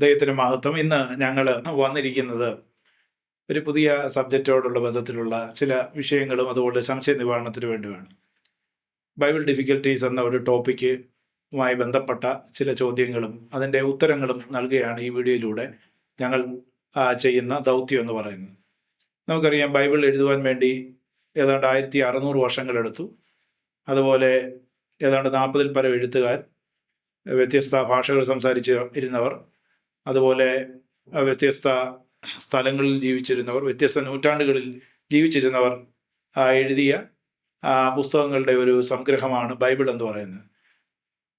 ദൈവത്തിന് മഹത്വം ഇന്ന് ഞങ്ങൾ വന്നിരിക്കുന്നത് ഒരു പുതിയ സബ്ജക്റ്റോടുള്ള ബന്ധത്തിലുള്ള ചില വിഷയങ്ങളും അതുപോലെ സംശയ നിവാരണത്തിന് വേണ്ടിയാണ് ബൈബിൾ ഡിഫിക്കൽട്ടീസ് എന്ന ഒരു ടോപ്പിക്കുമായി ബന്ധപ്പെട്ട ചില ചോദ്യങ്ങളും അതിന്റെ ഉത്തരങ്ങളും നൽകുകയാണ് ഈ വീഡിയോയിലൂടെ ഞങ്ങൾ ചെയ്യുന്ന ദൗത്യം എന്ന് പറയുന്നത്. നമുക്കറിയാം ബൈബിൾ എഴുതുവാൻ വേണ്ടി ഏതാണ്ട് ആയിരത്തി അറുന്നൂറ് വർഷങ്ങളെടുത്തു. അതുപോലെ ഏതാണ്ട് നാൽപ്പതിൽ പരം എഴുത്തുകാർ വ്യത്യസ്ത ഭാഷകൾ സംസാരിച്ച് ഇരുന്നവർ അതുപോലെ വ്യത്യസ്ത സ്ഥലങ്ങളിൽ ജീവിച്ചിരുന്നവർ വ്യത്യസ്ത നൂറ്റാണ്ടുകളിൽ ജീവിച്ചിരുന്നവർ എഴുതിയ പുസ്തകങ്ങളുടെ ഒരു സംഗ്രഹമാണ് ബൈബിൾ എന്ന് പറയുന്നത്.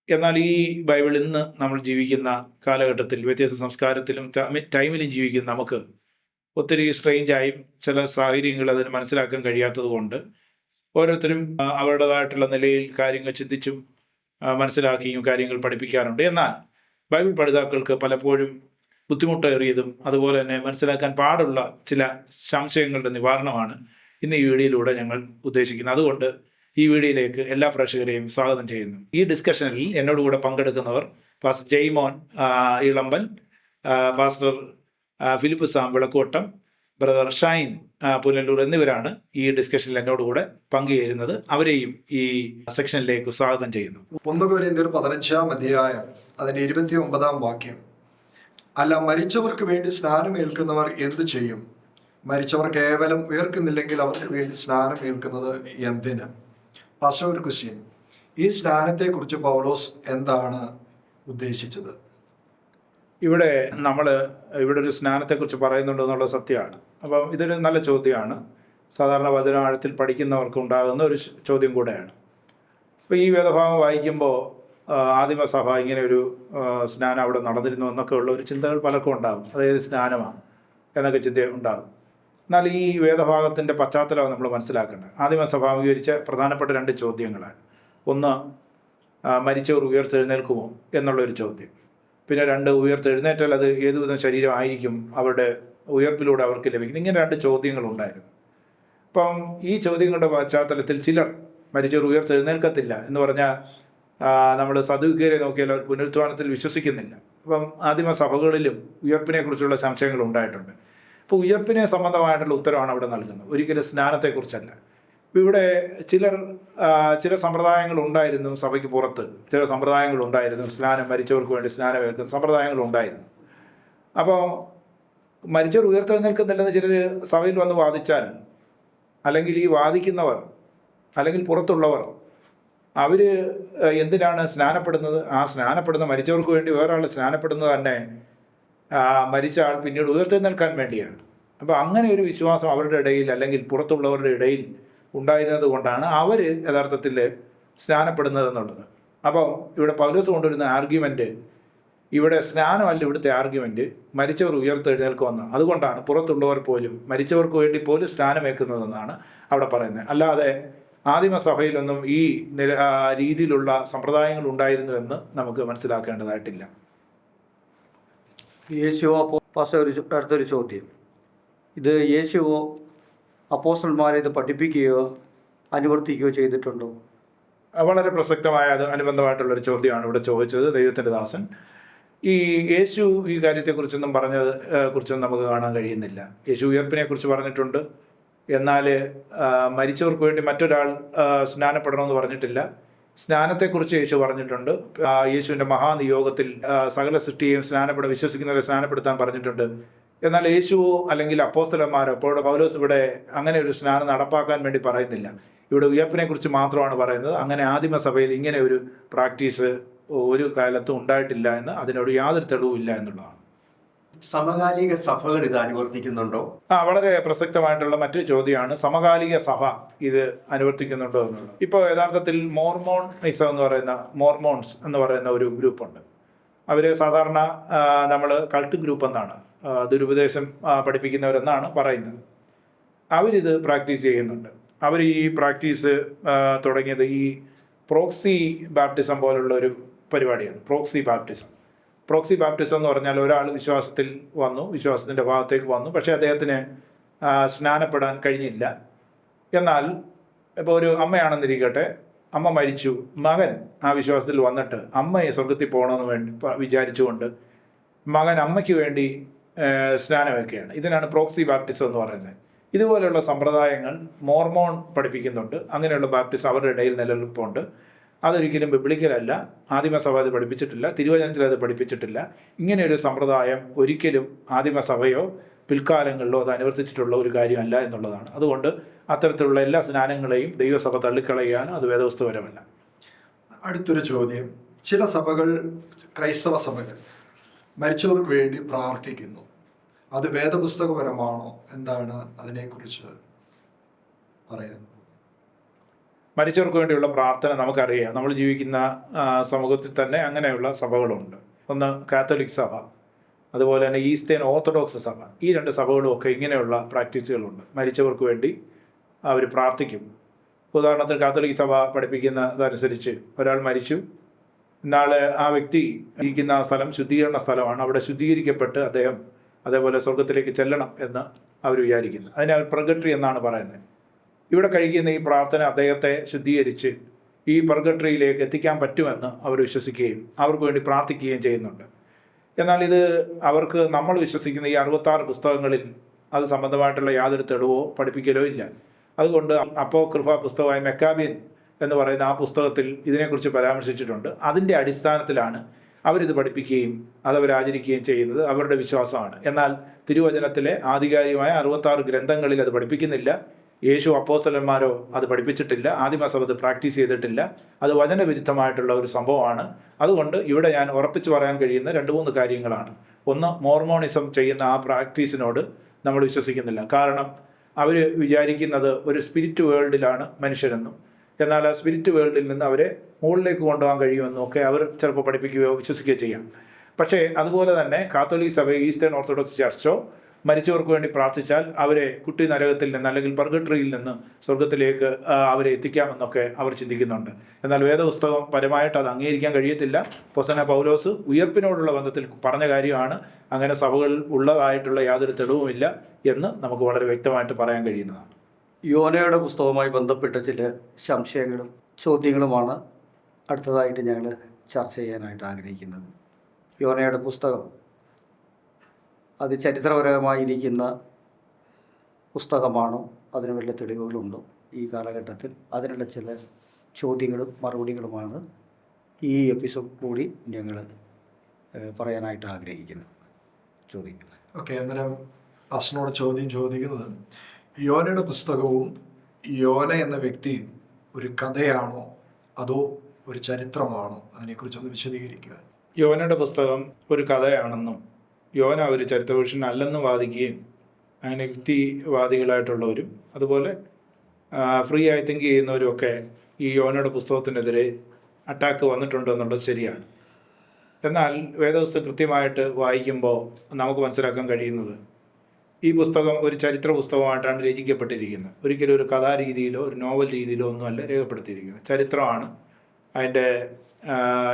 എന്നാൽ ഈ ബൈബിൾ ഇന്ന് നമ്മൾ ജീവിക്കുന്ന കാലഘട്ടത്തിൽ വ്യത്യസ്ത സംസ്കാരത്തിലും ടൈമിലും ജീവിക്കുന്ന നമുക്ക് ഒത്തിരി സ്ട്രെയിഞ്ചായും ചില സാഹചര്യങ്ങൾ അതിന് മനസ്സിലാക്കാൻ കഴിയാത്തത് കൊണ്ട് ഓരോരുത്തരും അവരുടേതായിട്ടുള്ള നിലയിൽ കാര്യങ്ങൾ ചിന്തിച്ചും മനസ്സിലാക്കിയും കാര്യങ്ങൾ പഠിപ്പിക്കാറുണ്ട്. എന്നാൽ ബൈബിൾ പഠിതാക്കൾക്ക് പലപ്പോഴും ബുദ്ധിമുട്ടേറിയതും അതുപോലെ തന്നെ മനസ്സിലാക്കാൻ പാടുള്ള ചില സംശയങ്ങളുടെ നിവാരണമാണ് ഇന്ന് ഈ വീഡിയോയിലൂടെ ഞങ്ങൾ ഉദ്ദേശിക്കുന്നത്. അതുകൊണ്ട് ഈ വീഡിയോയിലേക്ക് എല്ലാ പ്രേക്ഷകരെയും സ്വാഗതം ചെയ്യുന്നു. ഈ ഡിസ്കഷനിൽ എന്നോടുകൂടെ പങ്കെടുക്കുന്നവർ pastor Jaimon Elamban pastor Philip Sam Vilakkottam brother Shine Punalur എന്നിവരാണ് ഈ ഡിസ്കഷനിൽ എന്നോട് കൂടെ പങ്കുചേരുന്നത്. അവരെയും ഈ സെക്ഷനിലേക്ക് സ്വാഗതം ചെയ്യുന്നു. ഒന്ന് കൊരിന്ത്യർ പതിനഞ്ചാം അധ്യായം അതിന്റെ ഇരുപത്തി ഒമ്പതാം വാക്യം. അല്ല മരിച്ചവർക്ക് വേണ്ടി സ്നാനം ഏൽക്കുന്നവർ എന്തു ചെയ്യും? മരിച്ചവർ കേവലം ഉയർക്കുന്നില്ലെങ്കിൽ അവർക്ക് വേണ്ടി സ്നാനം ഏൽക്കുന്നത് എന്തിന് പക്ഷെ ഒരു ക്വസ്റ്റ്യൻ ഈ സ്നാനത്തെക്കുറിച്ച് പൗലോസ് എന്താണ് ഉദ്ദേശിച്ചത്? ഇവിടെ നമ്മൾ ഇവിടെ ഒരു സ്നാനത്തെക്കുറിച്ച് പറയുന്നുണ്ട് എന്നുള്ള സത്യമാണ്. അപ്പം ഇതൊരു നല്ല ചോദ്യമാണ്. സാധാരണ വചനാഴത്തിൽ പഠിക്കുന്നവർക്ക് ഉണ്ടാകുന്ന ഒരു ചോദ്യം കൂടെയാണ്. അപ്പോൾ ഈ വേദഭാഗം വായിക്കുമ്പോൾ ആദിമസഭ ഇങ്ങനെ ഒരു സ്നാനം അവിടെ നടന്നിരുന്നു എന്നൊക്കെ ഉള്ള ഒരു ചിന്തകൾ പലർക്കും ഉണ്ടാകും. അതായത് സ്നാനമാണ് എന്നൊക്കെ ചിന്ത ഉണ്ടാകും. എന്നാൽ ഈ വേദഭാഗത്തിന്റെ പശ്ചാത്തലം നമ്മൾ മനസ്സിലാക്കേണ്ടത്. ആദിമസഭ അംഗീകരിച്ച പ്രധാനപ്പെട്ട രണ്ട് ചോദ്യങ്ങളാണ്. ഒന്ന് മരിച്ചവർ ഉയർത്തെഴുന്നേൽക്കുമോ എന്നുള്ളൊരു ചോദ്യം. പിന്നെ രണ്ട് ഉയർത്തെഴുന്നേറ്റാൽ അത് ഏതുവിധം ശരീരമായിരിക്കും അവരുടെ ഉയർപ്പിലൂടെ അവർക്ക് ലഭിക്കുന്നത് ഇങ്ങനെ രണ്ട് ചോദ്യങ്ങളുണ്ടായിരുന്നു. അപ്പം ഈ ചോദ്യങ്ങളുടെ പശ്ചാത്തലത്തിൽ ചിലർ മരിച്ചവർ ഉയർത്തെഴുന്നേൽക്കത്തില്ല എന്ന് പറഞ്ഞാൽ നമ്മൾ സദുക്കേരെ നോക്കിയാൽ അവർ പുനരുത്ഥാനത്തിൽ വിശ്വസിക്കുന്നില്ല. അപ്പം ആദിമ സഭകളിലും ഉയർപ്പിനെക്കുറിച്ചുള്ള സംശയങ്ങൾ ഉണ്ടായിട്ടുണ്ട്. അപ്പോൾ ഉയർപ്പിനെ സംബന്ധമായിട്ടുള്ള ഉത്തരവാണ് അവിടെ നൽകുന്നത്. ഒരിക്കലും സ്നാനത്തെക്കുറിച്ചല്ല. ഇവിടെ ചിലർ ചില സമ്പ്രദായങ്ങൾ ഉണ്ടായിരുന്നു സഭയ്ക്ക് പുറത്ത്. ചില സമ്പ്രദായങ്ങൾ ഉണ്ടായിരുന്നു സ്നാനം മരിച്ചവർക്ക് വേണ്ടി സ്നാനം ഏൽക്കുന്ന സമ്പ്രദായങ്ങൾ ഉണ്ടായിരുന്നു അപ്പോൾ മരിച്ചവർ ഉയർത്തെഴുന്നേൽക്കുന്നില്ലെന്ന് ചിലർ സഭയിൽ വന്ന് വാദിച്ചാൽ അല്ലെങ്കിൽ ഈ വാദിക്കുന്നവർ അല്ലെങ്കിൽ പുറത്തുള്ളവർ അവർ എന്തിനാണ് സ്നാനപ്പെടുന്നത്? ആ സ്നാനപ്പെടുന്ന മരിച്ചവർക്ക് വേണ്ടി വേറൊരാൾ സ്നാനപ്പെടുന്നത് തന്നെ മരിച്ച ആൾ പിന്നീട് ഉയർത്തെഴുന്നേൽക്കാൻ വേണ്ടിയാണ്. അപ്പോൾ അങ്ങനെ ഒരു വിശ്വാസം അവരുടെ ഇടയിൽ അല്ലെങ്കിൽ പുറത്തുള്ളവരുടെ ഇടയിൽ ഉണ്ടായിരുന്നത് കൊണ്ടാണ് അവർ യഥാർത്ഥത്തിൽ സ്നാനപ്പെടുന്നത് എന്നുള്ളത് അപ്പോൾ ഇവിടെ പൗലോസ് കൊണ്ടുവരുന്ന ആർഗ്യുമെന്റ് ഇവിടെ സ്നാനമല്ല ഇവിടുത്തെ ആർഗ്യുമെന്റ് മരിച്ചവർ ഉയർത്തെഴുന്നേൽക്കുമെന്ന് അതുകൊണ്ടാണ് പുറത്തുള്ളവർ പോലും മരിച്ചവർക്ക് വേണ്ടി പോലും സ്നാനമേക്കുന്നതെന്നാണ് അവിടെ പറയുന്നത്. അല്ലാതെ ആദിമസഭയിലൊന്നും ഈ നില രീതിയിലുള്ള സമ്പ്രദായങ്ങൾ ഉണ്ടായിരുന്നുവെന്ന് നമുക്ക് മനസ്സിലാക്കേണ്ടതായിട്ടില്ല. യേശുവോ പാസ്റ്റർ അടുത്തൊരു ചോദ്യം. ഇത് യേശുവോ അപ്പോസ്റ്റന്മാരെ ഇത് പഠിപ്പിക്കുകയോ അനുവർത്തിക്കുകയോ ചെയ്തിട്ടുണ്ടോ? വളരെ പ്രസക്തമായ അത് അനുബന്ധമായിട്ടുള്ളൊരു ചോദ്യമാണ് ഇവിടെ ചോദിച്ചത് ദൈവത്തിന്റെ ദാസൻ. ഈ യേശു ഈ കാര്യത്തെക്കുറിച്ചൊന്നും പറഞ്ഞത് കുറിച്ചൊന്നും നമുക്ക് കാണാൻ കഴിയുന്നില്ല. യേശു ഉയർപ്പിനെ കുറിച്ച് പറഞ്ഞിട്ടുണ്ട് എന്നാൽ മരിച്ചവർക്ക് വേണ്ടി മറ്റൊരാൾ സ്നാനപ്പെടണമെന്ന് പറഞ്ഞിട്ടില്ല. സ്നാനത്തെക്കുറിച്ച് യേശു പറഞ്ഞിട്ടുണ്ട്. യേശുവിന്റെ മഹാനിയോഗത്തിൽ സകല സൃഷ്ടിയെയും സ്നാനപ്പെട വിശ്വസിക്കുന്നവരെ സ്നാനപ്പെടുത്താൻ പറഞ്ഞിട്ടുണ്ട്. എന്നാൽ യേശുവോ അല്ലെങ്കിൽ അപ്പോസ്തലന്മാരോ ഇപ്പോൾ ഇവിടെ പൗലോസ് ഇവിടെ അങ്ങനെ ഒരു സ്നാനം നടപ്പാക്കാൻ വേണ്ടി പറയുന്നില്ല. ഇവിടെ ഉയർപ്പിനെ കുറിച്ച് മാത്രമാണ് പറയുന്നത്. അങ്ങനെ ആദിമസഭയിൽ ഇങ്ങനെ ഒരു പ്രാക്ടീസ് ഒരു കാലത്തും ഉണ്ടായിട്ടില്ല എന്ന് അതിനോട് യാതൊരു തെളിവും ഇല്ല എന്നുള്ളതാണ്. സമകാലിക സഭകൾ ഇത് അനുവർത്തിക്കുന്നുണ്ടോ? ആ വളരെ പ്രസക്തമായിട്ടുള്ള മറ്റൊരു ചോദ്യമാണ്. സമകാലിക സഭ ഇത് അനുവർത്തിക്കുന്നുണ്ടോ എന്നുള്ളത്. ഇപ്പോൾ യഥാർത്ഥത്തിൽ മോർമോൺ ഇസം എന്ന് പറയുന്ന മോർമോൺസ് എന്ന് പറയുന്ന ഒരു ഗ്രൂപ്പുണ്ട്. അവർ സാധാരണ നമ്മൾ കൾട്ട് ഗ്രൂപ്പ് എന്നാണ്. ദുരുപദേശം പഠിപ്പിക്കുന്നവരെന്നാണ് പറയുന്നത്. അവരിത് പ്രാക്ടീസ് ചെയ്യുന്നുണ്ട്. അവർ ഈ പ്രാക്ടീസ് തുടങ്ങിയത് ഈ പ്രോക്സി ബാപ്റ്റിസം പോലുള്ള ഒരു പരിപാടിയാണ്. Proxy baptism. പ്രോക്സി ബാപ്റ്റിസം എന്ന് പറഞ്ഞാൽ ഒരാൾ വിശ്വാസത്തിൽ വന്നു വിശ്വാസത്തിന്റെ ഭാഗത്തേക്ക് വന്നു പക്ഷേ അദ്ദേഹത്തിന് സ്നാനപ്പെടാൻ കഴിഞ്ഞില്ല. എന്നാൽ ഇപ്പോൾ ഒരു അമ്മയാണെന്നിരിക്കട്ടെ അമ്മ മരിച്ചു മകൻ ആ വിശ്വാസത്തിൽ വന്നിട്ട് അമ്മയെ സ്വർഗത്തിൽ പോകണമെന്ന് വേണ്ടി വിചാരിച്ചുകൊണ്ട് മകൻ അമ്മയ്ക്ക് വേണ്ടി സ്നാനമൊക്കെയാണ്. ഇതിനാണ് പ്രോക്സി ബാപ്റ്റിസം എന്ന് പറയുന്നത്. ഇതുപോലെയുള്ള സമ്പ്രദായങ്ങൾ മോർമോൺ പഠിപ്പിക്കുന്നുണ്ട്. അങ്ങനെയുള്ള ബാപ്റ്റിസം അവരുടെ ഇടയിൽ നിലനിൽപ്പുണ്ട്. അതൊരിക്കലും ബിബ്ലിക്കലല്ല. ആദിമസഭ അത് പഠിപ്പിച്ചിട്ടില്ല. തിരുവചനത്തിൽ അത് പഠിപ്പിച്ചിട്ടില്ല. ഇങ്ങനെയൊരു സമ്പ്രദായം ഒരിക്കലും ആദിമസഭയോ പിൽക്കാലങ്ങളിലോ അത് അനുവർത്തിച്ചിട്ടുള്ള ഒരു കാര്യമല്ല എന്നുള്ളതാണ്. അതുകൊണ്ട് അത്തരത്തിലുള്ള എല്ലാ സ്നാനങ്ങളെയും ദൈവസഭ തള്ളിക്കളയുകയാണ്. അത് വേദവസ്തുപരമല്ല അടുത്തൊരു ചോദ്യം. ചില സഭകൾ ക്രൈസ്തവ സഭകൾ മരിച്ചവർക്ക് വേണ്ടി പ്രാർത്ഥിക്കുന്നു. അത് വേദപുസ്തകപരമാണോ? എന്താണ് അതിനെക്കുറിച്ച് പറയുന്നത് മരിച്ചവർക്ക് വേണ്ടിയുള്ള പ്രാർത്ഥന നമുക്കറിയാം. നമ്മൾ ജീവിക്കുന്ന സമൂഹത്തിൽ തന്നെ അങ്ങനെയുള്ള സഭകളുണ്ട്. ഒന്ന് കാത്തലിക് സഭ അതുപോലെ തന്നെ ഈസ്റ്റേൺ ഓർത്തഡോക്സ് സഭ. ഈ രണ്ട് സഭകളും ഒക്കെ ഇങ്ങനെയുള്ള പ്രാക്ടീസുകളുണ്ട്. മരിച്ചവർക്ക് വേണ്ടി അവർ പ്രാർത്ഥിക്കും. ഉദാഹരണത്തിന് കാത്തലിക് സഭ പഠിപ്പിക്കുന്നതനുസരിച്ച് ഒരാൾ മരിച്ചു. എന്നാൽ ആ വ്യക്തി ഇരിക്കുന്ന ആ സ്ഥലം ശുദ്ധീകരണ സ്ഥലമാണ്. അവിടെ ശുദ്ധീകരിക്കപ്പെട്ട് അദ്ദേഹം അതേപോലെ സ്വർഗത്തിലേക്ക് ചെല്ലണം എന്ന് അവർ വിചാരിക്കുന്നു. അതിനെ അവർ പ്രഗട്രി എന്നാണ് പറയുന്നത്. ഇവിടെ കഴിക്കുന്ന ഈ പ്രാർത്ഥന അദ്ദേഹത്തെ ശുദ്ധീകരിച്ച് ഈ പർഗട്രിയിലേക്ക് എത്തിക്കാൻ പറ്റുമെന്ന് അവർ വിശ്വസിക്കുകയും അവർക്ക് വേണ്ടി പ്രാർത്ഥിക്കുകയും ചെയ്യുന്നുണ്ട്. എന്നാൽ ഇത് അവർക്ക് നമ്മൾ വിശ്വസിക്കുന്ന ഈ അറുപത്താറ് പുസ്തകങ്ങളിൽ അത് സംബന്ധമായിട്ടുള്ള യാതൊരു തെളിവോ പഠിപ്പിക്കലോ ഇല്ല. അതുകൊണ്ട് അപ്പോ കൃപ പുസ്തകമായ മെക്കാബിൻ എന്ന് പറയുന്ന ആ പുസ്തകത്തിൽ ഇതിനെക്കുറിച്ച് പരാമർശിച്ചിട്ടുണ്ട്. അതിന്റെ അടിസ്ഥാനത്തിലാണ് അവരിത് പഠിപ്പിക്കുകയും അതവർ ചെയ്യുന്നത്. അവരുടെ വിശ്വാസമാണ്. എന്നാൽ തിരുവചനത്തിലെ ആധികാരികമായ അറുപത്താറ് ഗ്രന്ഥങ്ങളിൽ അത് പഠിപ്പിക്കുന്നില്ല. യേശു അപ്പോസ്തലന്മാരോ അത് പഠിപ്പിച്ചിട്ടില്ല. ആദിമസഭ അത് പ്രാക്ടീസ് ചെയ്തിട്ടില്ല. അത് വചനവിരുദ്ധമായിട്ടുള്ള ഒരു സംഭവമാണ്. അതുകൊണ്ട് ഇവിടെ ഞാൻ ഉറപ്പിച്ചു പറയാൻ കഴിയുന്ന രണ്ട് മൂന്ന് കാര്യങ്ങളാണ്. ഒന്ന് മോർമോണിസം ചെയ്യുന്ന ആ പ്രാക്ടീസിനോട് നമ്മൾ വിശ്വസിക്കുന്നില്ല. കാരണം അവർ വിചാരിക്കുന്നത് ഒരു സ്പിരിറ്റ് വേൾഡിലാണ് മനുഷ്യരെന്നും. എന്നാൽ ആ സ്പിരിറ്റ് വേൾഡിൽ നിന്ന് അവരെ മുകളിലേക്ക് കൊണ്ടുപോകാൻ കഴിയുമെന്നും ഒക്കെ അവർ ചിലപ്പോൾ പഠിപ്പിക്കുകയോ വിശ്വസിക്കുകയോ ചെയ്യാം. പക്ഷേ അതുപോലെ തന്നെ കാത്തോലിക് സഭ ഈസ്റ്റേൺ ഓർത്തഡോക്സ് ചർച്ചോ മരിച്ചവർക്ക് വേണ്ടി പ്രാർത്ഥിച്ചാൽ അവരെ കുട്ടി നരകത്തിൽ നിന്ന് അല്ലെങ്കിൽ പർഗട്ടറിയിൽ നിന്ന് സ്വർഗത്തിലേക്ക് അവരെ എത്തിക്കാമെന്നൊക്കെ അവർ ചിന്തിക്കുന്നുണ്ട്. എന്നാൽ വേദപുസ്തകം പരമായിട്ട് അത് അംഗീകരിക്കാൻ കഴിയത്തില്ല. പൊസന പൗലോസ് ഉയർപ്പിനോടുള്ള ബന്ധത്തിൽ പറഞ്ഞ കാര്യമാണ് അങ്ങനെ സഭകൾ ഉള്ളതായിട്ടുള്ള യാതൊരു തെളിവുമില്ല എന്ന് നമുക്ക് വളരെ വ്യക്തമായിട്ട് പറയാൻ കഴിയുന്നതാണ്. യോനയുടെ പുസ്തകവുമായി ബന്ധപ്പെട്ട ചില സംശയങ്ങളും ചോദ്യങ്ങളുമാണ് അടുത്തതായിട്ട് ഞങ്ങൾ ചർച്ച ചെയ്യാനായിട്ട് ആഗ്രഹിക്കുന്നത്. യോനയുടെ പുസ്തകം അത് ചരിത്രപരമായിരിക്കുന്ന പുസ്തകമാണോ? അതിന് വല്ല തെളിവുകളുണ്ടോ? ഈ കാലഘട്ടത്തിൽ അതിനുള്ള ചില ചോദ്യങ്ങളും മറുപടികളുമാണ് ഈ എപ്പിസോഡ് കൂടി ഞങ്ങൾ പറയാനായിട്ട് ആഗ്രഹിക്കുന്നത് ചോദിക്കുന്നത് ഓക്കെ അന്നേരം അസ്നോട് ചോദ്യം ചോദിക്കുന്നത് യോനയുടെ പുസ്തകവും യോന എന്ന വ്യക്തിയും ഒരു കഥയാണോ അതോ ഒരു ചരിത്രമാണോ അതിനെക്കുറിച്ചൊന്ന് വിശദീകരിക്കുക. യോനയുടെ പുസ്തകം ഒരു കഥയാണെന്നും യോന ഒരു ചരിത്രപുരുഷൻ അല്ലെന്നും വാദിക്കുകയും അങ്ങനെ യുക്തിവാദികളായിട്ടുള്ളവരും അതുപോലെ ഫ്രീ ആയി തിങ്ക് ചെയ്യുന്നവരും ഒക്കെ ഈ യോനയുടെ പുസ്തകത്തിനെതിരെ അറ്റാക്ക് വന്നിട്ടുണ്ട് എന്നുള്ളത് ശരിയാണ്. എന്നാൽ വേദപുസ്തകം കൃത്യമായിട്ട് വായിക്കുമ്പോൾ നമുക്ക് മനസ്സിലാക്കാൻ കഴിയുന്നത് ഈ പുസ്തകം ഒരു ചരിത്ര പുസ്തകമായിട്ടാണ് രചിക്കപ്പെട്ടിരിക്കുന്നത്. ഒരിക്കലും ഒരു കഥാരീതിയിലോ ഒരു നോവൽ രീതിയിലോ ഒന്നുമല്ല രേഖപ്പെടുത്തിയിരിക്കുന്നത്. ചരിത്രമാണ്. അതിന്റെ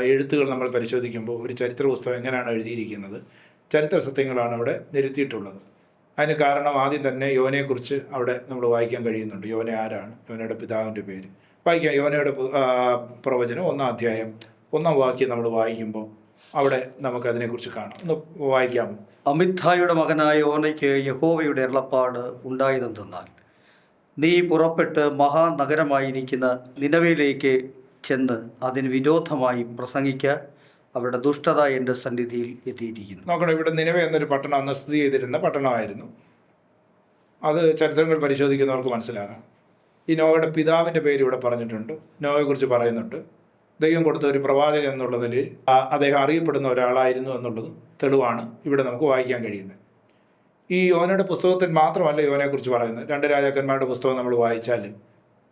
എഴുത്തുകൾ നമ്മൾ പരിശോധിക്കുമ്പോൾ ഒരു ചരിത്ര പുസ്തകം എങ്ങനെയാണ് എഴുതിയിരിക്കുന്നത്? ചരിത്ര സത്യങ്ങളാണ് അവിടെ നിരത്തിയിട്ടുള്ളത്. അതിന് കാരണം ആദ്യം തന്നെ യോനയെക്കുറിച്ച് അവിടെ നമ്മൾ വായിക്കാൻ കഴിയുന്നുണ്ട്. യോന ആരാണ്? യോനയുടെ പിതാവിന്റെ പേര്. വായിക്കാം. യോനയുടെ പ്രവചനം ഒന്നാം അധ്യായം ഒന്നാം വാക്യം നമ്മൾ വായിക്കുമ്പോൾ അവിടെ നമുക്ക് നമുക്കതിനെക്കുറിച്ച് കാണാം. ഒന്ന് വായിക്കാമോ അമിത്ഥായുടെ മകനായ ഓനയ്ക്ക് യഹോവയുടെ എള്ളപ്പാട് ഉണ്ടായതെന്തെന്നാൽ നീ പുറപ്പെട്ട് മഹാനഗരമായിരിക്കുന്ന നിലവിലേക്ക് ചെന്ന് അതിന് വിരോധമായി പ്രസംഗിക്കുക അവരുടെ ദുഷ്ടത എന്റെ സന്നിധിയിൽ എത്തിയിരിക്കുന്നു. നോക്കണം ഇവിടെ നിലവേ എന്നൊരു പട്ടണം അന്ന് സ്ഥിതി ചെയ്തിരുന്ന പട്ടണമായിരുന്നു. അത് ചരിത്രങ്ങൾ പരിശോധിക്കുന്നവർക്ക് മനസ്സിലാകാം. ഈ നോവയുടെ പിതാവിന്റെ പേര് ഇവിടെ പറഞ്ഞിട്ടുണ്ട്. നോവയെക്കുറിച്ച് പറയുന്നുണ്ട്. ദൈവം കൊടുത്ത ഒരു പ്രവാചകൻ എന്നുള്ള നിലയിൽ അദ്ദേഹം അറിയപ്പെടുന്ന ഒരാളായിരുന്നു എന്നുള്ളതും തെളിവാണ് ഇവിടെ നമുക്ക് വായിക്കാൻ കഴിയുന്നത്. ഈ യോനയുടെ പുസ്തകത്തിൽ മാത്രമല്ല യോനയെക്കുറിച്ച് പറയുന്നത്. രണ്ട് രാജാക്കന്മാരുടെ പുസ്തകം നമ്മൾ വായിച്ചാൽ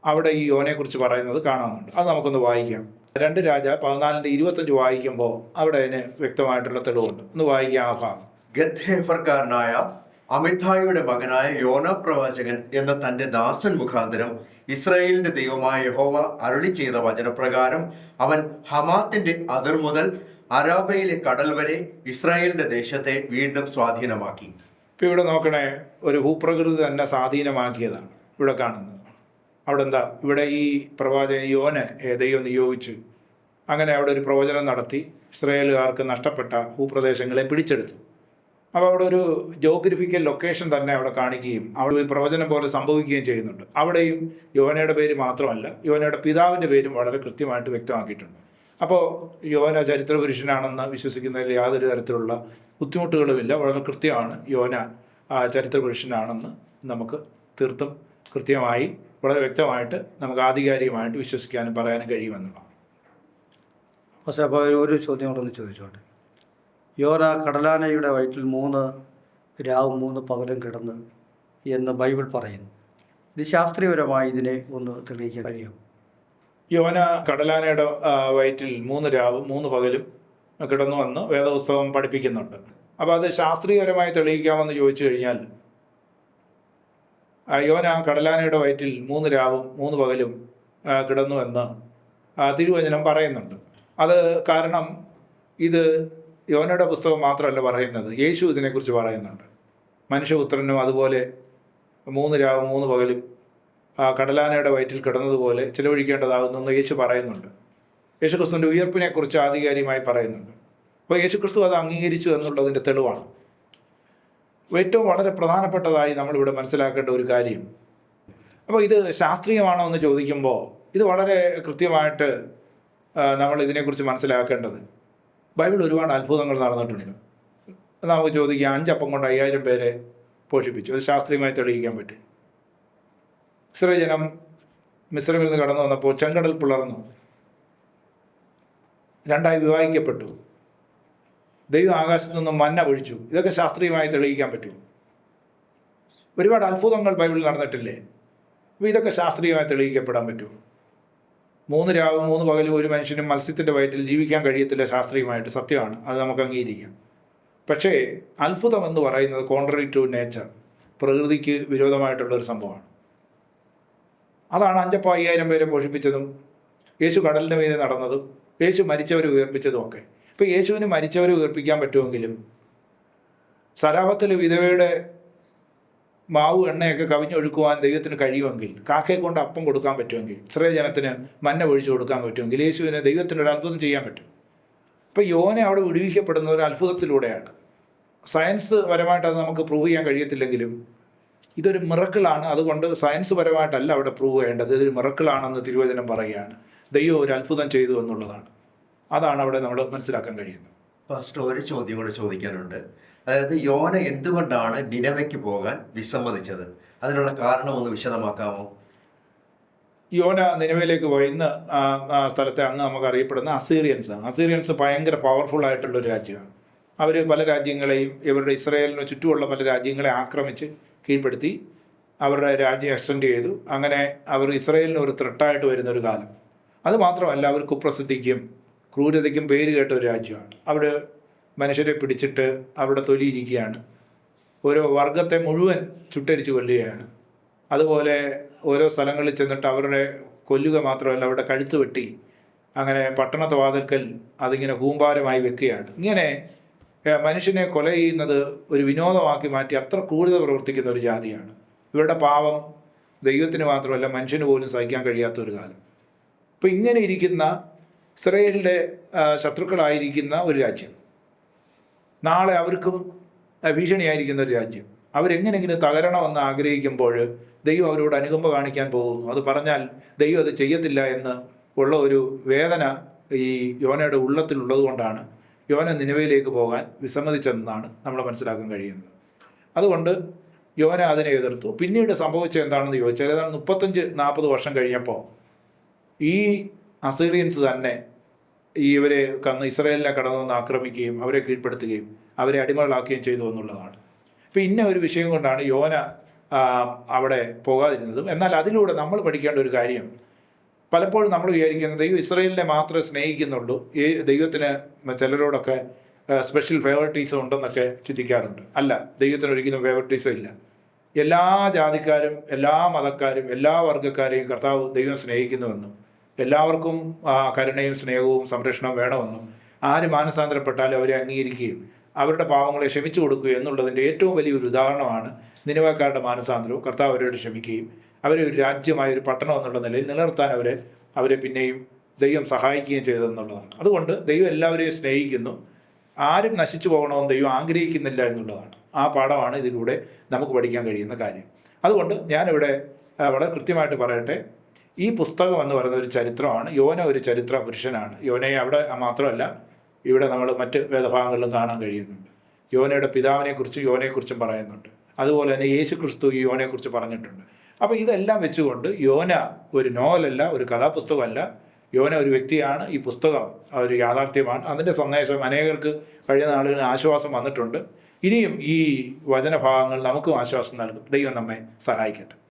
അവിടെ ഈ യോനയെക്കുറിച്ച് പറയുന്നത് കാണാറുണ്ട് അത് നമുക്കൊന്ന് വായിക്കാം. രണ്ട് രാജ പതിനാലിന്റെ ഇരുപത്തഞ്ച് വായിക്കുമ്പോൾ അവിടെ അതിന് വ്യക്തമായിട്ടുള്ള തെളിവുണ്ട്. ഒന്ന് വായിക്കാം ആ ഭാഗം അമിതായുടെ മകനായ യോന പ്രവാചകൻ എന്ന തന്റെ ദാസൻ മുഖാന്തരം ഇസ്രായേലിന്റെ ദൈവമായ യഹോവ അരുളി ചെയ്ത വചനപ്രകാരം അവൻ ഹമാത്തിന്റെ അതിർ മുതൽ അരാബയിലെ കടൽ വരെ ഇസ്രായേലിന്റെ ദേശത്തെ വീണ്ടും സ്വാധീനമാക്കി. ഇപ്പം ഇവിടെ നോക്കണേ ഒരു ഭൂപ്രകൃതി തന്നെ സ്വാധീനമാക്കിയതാണ് ഇവിടെ കാണുന്നത്. അവിടെ എന്താ ഇവിടെ ഈ പ്രവാചകൻ യോനെ ദൈവം നിയോഗിച്ചു അങ്ങനെ അവിടെ ഒരു പ്രവചനം നടത്തി ഇസ്രയേലുകാർക്ക് നഷ്ടപ്പെട്ട ഭൂപ്രദേശങ്ങളെ പിടിച്ചെടുത്തു. അപ്പോൾ അവിടെ ഒരു ജോഗ്രഫിക്കൽ ലൊക്കേഷൻ തന്നെ അവിടെ കാണിക്കുകയും അവിടെ ഒരു പ്രവചനം പോലെ സംഭവിക്കുകയും ചെയ്യുന്നുണ്ട്. അവിടെയും യോനയുടെ പേര് മാത്രമല്ല യോനയുടെ പിതാവിന്റെ പേരും വളരെ കൃത്യമായിട്ട് വ്യക്തമാക്കിയിട്ടുണ്ട്. അപ്പോൾ യോന ചരിത്ര പുരുഷനാണെന്ന് വിശ്വസിക്കുന്നതിൽ യാതൊരു തരത്തിലുള്ള ബുദ്ധിമുട്ടുകളുമില്ല വളരെ കൃത്യമാണ് യോന ചരിത്ര പുരുഷനാണെന്ന് നമുക്ക് തീർത്തും കൃത്യമായി വളരെ വ്യക്തമായിട്ട് നമുക്ക് ആധികാരികമായിട്ട് വിശ്വസിക്കാനും പറയാനും കഴിയുമെന്നുള്ളതാണ്. പക്ഷേ അപ്പോൾ ഒരു ചോദ്യം കൂടെ ഒന്ന് ചോദിച്ചോട്ടെ? യോന കടലാനയുടെ വയറ്റിൽ മൂന്ന് രാവും മൂന്ന് പകലും കിടന്ന് എന്ന് ബൈബിൾ പറയുന്നു. ഇത് ശാസ്ത്രീയപരമായി ഇതിനെ ഒന്ന് തെളിയിക്കാൻ കഴിയും. യോന കടലാനയുടെ വയറ്റിൽ മൂന്ന് രാവും മൂന്ന് പകലും കിടന്നു വന്ന് വേദപുസ്തകം പഠിപ്പിക്കുന്നുണ്ട്. അപ്പോൾ അത് ശാസ്ത്രീയപരമായി തെളിയിക്കാമെന്ന് ചോദിച്ചു കഴിഞ്ഞാൽ യോന കടലാനയുടെ വയറ്റിൽ മൂന്ന് രാവും മൂന്ന് പകലും കിടന്നുവെന്ന് തിരുവചനം പറയുന്നുണ്ട്. അത് കാരണം ഇത് യോനയുടെ പുസ്തകം മാത്രമല്ല പറയുന്നത്. യേശു ഇതിനെക്കുറിച്ച് പറയുന്നുണ്ട്. മനുഷ്യപുത്രനും അതുപോലെ മൂന്ന് രാവും മൂന്ന് പകലും ആ കടലാനയുടെ വയറ്റിൽ കിടന്നതുപോലെ ചിലവഴിക്കേണ്ടതാകുന്നു എന്ന് യേശു പറയുന്നുണ്ട്. യേശുക്രിസ്തുവിന്റെ ഉയർപ്പിനെക്കുറിച്ച് ആധികാരികമായി പറയുന്നുണ്ട്. അപ്പോൾ യേശുക്രിസ്തു അത് അംഗീകരിച്ചു എന്നുള്ളതിന്റെ തെളിവാണ്. ഏറ്റവും വളരെ പ്രധാനപ്പെട്ടതായി നമ്മളിവിടെ മനസ്സിലാക്കേണ്ട ഒരു കാര്യം. അപ്പോൾ ഇത് ശാസ്ത്രീയമാണോ എന്ന് ചോദിക്കുമ്പോൾ ഇത് വളരെ കൃത്യമായിട്ട് നമ്മൾ ഇതിനെക്കുറിച്ച് മനസ്സിലാക്കേണ്ടത്. ബൈബിൾ ഒരുപാട് അത്ഭുതങ്ങൾ നടന്നിട്ടുണ്ട്. നമുക്ക് ചോദിക്കുക അഞ്ചപ്പം കൊണ്ട് അയ്യായിരം പേരെ പോഷിപ്പിച്ചു. അത് ശാസ്ത്രീയമായി തെളിയിക്കാൻ പറ്റും. ജനം മിശ്രമിൽ നിന്ന് കടന്നു വന്നപ്പോൾ ചെങ്കടൽ പിളർന്നു. രണ്ടായി വിവാഹിക്കപ്പെട്ടു. ദൈവം ആകാശത്തു നിന്നും മന്ന ഒഴിച്ചു ഇതൊക്കെ ശാസ്ത്രീയമായി തെളിയിക്കാൻ പറ്റും. ഒരുപാട് അത്ഭുതങ്ങൾ ബൈബിളിൽ നടന്നിട്ടില്ലേ? അപ്പോൾ ഇതൊക്കെ ശാസ്ത്രീയമായി തെളിയിക്കപ്പെടാൻ പറ്റും. മൂന്ന് രാവും മൂന്ന് പകലും ഒരു മനുഷ്യനും മത്സ്യത്തിന്റെ വയറ്റിൽ ജീവിക്കാൻ കഴിയത്തില്ല ശാസ്ത്രീയമായിട്ട്. സത്യമാണ്. അത് നമുക്ക് അംഗീകരിക്കാം. പക്ഷേ അത്ഭുതം എന്ന് പറയുന്നത് കോൺട്രറി ടു നേച്ചർ പ്രകൃതിക്ക് വിരോധമായിട്ടുള്ള ഒരു സംഭവമാണ്. അതാണ് അഞ്ചപ്പ അയ്യായിരം പേരെ പോഷിപ്പിച്ചതും യേശു കടലിന്റെ മീതെ നടന്നതും യേശു മരിച്ചവരെ ഉയർപ്പിച്ചതും ഒക്കെ. ഇപ്പോൾ യേശുവിന് മരിച്ചവരെ ഉയർപ്പിക്കാൻ പറ്റുമെങ്കിലും സരാപത്തിൽ വിധവയുടെ മാവ് എണ്ണയൊക്കെ കവിഞ്ഞൊഴുക്കുവാൻ ദൈവത്തിന് കഴിയുമെങ്കിൽ കാക്കയെ കൊണ്ട് അപ്പം കൊടുക്കാൻ പറ്റുമെങ്കിൽ ചെറിയ ജനത്തിന് മന്ന ഒഴിച്ചു കൊടുക്കാൻ പറ്റുമെങ്കിൽ യേശുവിനെ ദൈവത്തിന് ഒരു അത്ഭുതം ചെയ്യാൻ പറ്റും. ഇപ്പോൾ യോനെ അവിടെ വിടുവിക്കപ്പെടുന്ന ഒരു അത്ഭുതത്തിലൂടെയാണ്. സയൻസ് പരമായിട്ട് അത് നമുക്ക് പ്രൂവ് ചെയ്യാൻ കഴിയത്തില്ലെങ്കിലും ഇതൊരു മിറക്കിളാണ്. അതുകൊണ്ട് സയൻസ് പരമായിട്ടല്ല അവിടെ പ്രൂവ് ചെയ്യേണ്ടത്. ഇതൊരു മിറക്കിളാണെന്ന് തിരുവചനം പറയുകയാണ്. ദൈവം ഒരു അത്ഭുതം ചെയ്തു എന്നുള്ളതാണ്. അതാണ് അവിടെ നമ്മൾ മനസ്സിലാക്കാൻ കഴിയുന്നത്. ഫസ്റ്റ് ഒരു ചോദ്യം കൂടെ ചോദിക്കാനുണ്ട്. അതായത് യോന എന്തുകൊണ്ടാണ് നിലവയ്ക്ക് പോകാൻ വിസമ്മതിച്ചത്? അതിനുള്ള കാരണം ഒന്ന് വിശദമാക്കാമോ? യോന നിലവിലേക്ക് പോയി. ഇന്ന് ആ സ്ഥലത്തെ അങ്ങ് നമുക്ക് അറിയപ്പെടുന്ന അസീറിയൻസ് ആണ്. അസീറിയൻസ് ഭയങ്കര പവർഫുൾ ആയിട്ടുള്ള ഒരു രാജ്യമാണ്. അവർ പല രാജ്യങ്ങളെയും ഇവരുടെ ഇസ്രയേലിന് ചുറ്റുമുള്ള പല രാജ്യങ്ങളെ ആക്രമിച്ച് കീഴ്പ്പെടുത്തി അവരുടെ രാജ്യം എക്സ്റ്റെൻഡ് ചെയ്തു. അങ്ങനെ അവർ ഇസ്രയേലിന് ഒരു ത്രെട്ടായിട്ട് വരുന്ന ഒരു കാലം. അതുമാത്രമല്ല അവർ കുപ്രസിദ്ധിക്കും ക്രൂരതയ്ക്കും പേര് കേട്ട ഒരു രാജ്യമാണ്. അവിടെ മനുഷ്യരെ പിടിച്ചിട്ട് അവിടെ തൊലിയിരിക്കുകയാണ് ഓരോ വർഗത്തെ മുഴുവൻ ചുട്ടരിച്ചു കൊല്ലുകയാണ്. അതുപോലെ ഓരോ സ്ഥലങ്ങളിൽ ചെന്നിട്ട് അവരുടെ കൊല്ലുക മാത്രമല്ല അവരുടെ കഴുത്ത് വെട്ടി അങ്ങനെ പട്ടണത്തെ വാതിൽക്കൽ അതിങ്ങനെ കൂമ്പാരമായി വെക്കുകയാണ്. ഇങ്ങനെ മനുഷ്യനെ കൊല ചെയ്യുന്നത് ഒരു വിനോദമാക്കി മാറ്റി അത്ര ക്രൂരത പ്രവർത്തിക്കുന്ന ഒരു ജാതിയാണ്. ഇവരുടെ പാവം ദൈവത്തിന് മാത്രമല്ല മനുഷ്യന് പോലും സഹിക്കാൻ കഴിയാത്ത ഒരു കാലം. അപ്പോൾ ഇങ്ങനെ ഇരിക്കുന്ന ഇസ്രയേലിന്റെ ശത്രുക്കളായിരിക്കുന്ന ഒരു രാജ്യം. നാളെ അവർക്കും ഭീഷണിയായിരിക്കുന്ന ഒരു രാജ്യം. അവരെങ്ങനെങ്കിലും തകരണമെന്ന് ആഗ്രഹിക്കുമ്പോൾ ദൈവം അവരോട് അനുകമ്പ കാണിക്കാൻ പോകുന്നു. അത് പറഞ്ഞാൽ ദൈവം അത് ചെയ്യത്തില്ല എന്ന് ഉള്ള ഒരു വേദന ഈ യോനയുടെ ഉള്ളത്തിലുള്ളത് കൊണ്ടാണ് യോന നിലവിലേക്ക് പോകാൻ വിസമ്മതിച്ചതെന്നാണ് നമ്മൾ മനസ്സിലാക്കാൻ കഴിയുന്നത്. അതുകൊണ്ട് യോന അതിനെ എതിർത്തു. പിന്നീട് സംഭവിച്ചത് എന്താണെന്ന് ചോദിച്ചാൽ ഏതാണ്ട് മുപ്പത്തഞ്ച് നാൽപ്പത് വർഷം കഴിഞ്ഞപ്പോൾ ഈ അസീറിയൻസ് തന്നെ ഈ ഇവരെ കന്ന് ഇസ്രായേലിനെ കടന്നു ആക്രമിക്കുകയും അവരെ കീഴ്പ്പെടുത്തുകയും അവരെ അടിമകളാക്കുകയും ചെയ്തു എന്നുള്ളതാണ്. ഇപ്പം ഇന്ന ഒരു വിഷയം കൊണ്ടാണ് യോന അവിടെ പോകാതിരുന്നതും. എന്നാൽ അതിലൂടെ നമ്മൾ പഠിക്കേണ്ട ഒരു കാര്യം പലപ്പോഴും നമ്മൾ വിചാരിക്കുന്നത് ദൈവം ഇസ്രയേലിനെ മാത്രമേ സ്നേഹിക്കുന്നുള്ളൂ. ഈ ദൈവത്തിന് ചിലരോടൊക്കെ സ്പെഷ്യൽ ഫേവറിറ്റീസും ഉണ്ടെന്നൊക്കെ ചിന്തിക്കാറുണ്ട്. അല്ല ദൈവത്തിന് ഒരിക്കലും ഫേവറിറ്റീസും ഇല്ല. എല്ലാ ജാതിക്കാരും എല്ലാ മതക്കാരും എല്ലാ വർഗക്കാരെയും കർത്താവ് ദൈവം സ്നേഹിക്കുന്നുവെന്നും എല്ലാവർക്കും കരുണയും സ്നേഹവും സംരക്ഷണവും വേണമെന്നും ആര് മാനസാന്തരപ്പെട്ടാലും അവരെ അംഗീകരിക്കുകയും അവരുടെ പാവങ്ങളെ ക്ഷമിച്ചു കൊടുക്കുകയും എന്നുള്ളതിന്റെ ഏറ്റവും വലിയൊരു ഉദാഹരണമാണ് നിലവാക്കാരുടെ മാനസാന്തരവും. കർത്താവ് അവരോട് ക്ഷമിക്കുകയും അവരെ ഒരു രാജ്യമായ ഒരു പട്ടണം എന്നുള്ള നിലയിൽ നിലനിർത്താൻ അവരെ അവരെ പിന്നെയും ദൈവം സഹായിക്കുകയും ചെയ്തതെന്നുള്ളതാണ്. അതുകൊണ്ട് ദൈവം എല്ലാവരെയും സ്നേഹിക്കുന്നു. ആരും നശിച്ചു പോകണമെന്ന് ദൈവം ആഗ്രഹിക്കുന്നില്ല എന്നുള്ളതാണ് ആ പാഠമാണ് ഇതിലൂടെ നമുക്ക് പഠിക്കാൻ കഴിയുന്ന കാര്യം. അതുകൊണ്ട് ഞാനിവിടെ വളരെ കൃത്യമായിട്ട് പറയട്ടെ. ഈ പുസ്തകം എന്ന് പറയുന്ന ഒരു ചരിത്രമാണ്. യോന ഒരു ചരിത്ര പുരുഷനാണ്. യോനയെ അവിടെ മാത്രമല്ല ഇവിടെ നമ്മൾ മറ്റ് വേദഭാഗങ്ങളിലും കാണാൻ കഴിയുന്നുണ്ട്. യോനയുടെ പിതാവിനെക്കുറിച്ചും യോനയെക്കുറിച്ചും പറയുന്നുണ്ട്. അതുപോലെ തന്നെ യേശു ക്രിസ്തു ഈ യോനയെക്കുറിച്ച് പറഞ്ഞിട്ടുണ്ട്. അപ്പോൾ ഇതെല്ലാം വെച്ചുകൊണ്ട് യോന ഒരു നോവലല്ല ഒരു കഥാപുസ്തകമല്ല. യോന ഒരു വ്യക്തിയാണ്. ഈ പുസ്തകം ഒരു യാഥാർത്ഥ്യമാണ്. അതിന്റെ സന്ദേശം അനേകർക്ക് കഴിഞ്ഞ നാളുകളിൽ ആശ്വാസം വന്നിട്ടുണ്ട്. ഇനിയും ഈ വചനഭാഗങ്ങൾ നമുക്കും ആശ്വാസം നൽകും. ദൈവം നമ്മെ സഹായിക്കട്ടെ.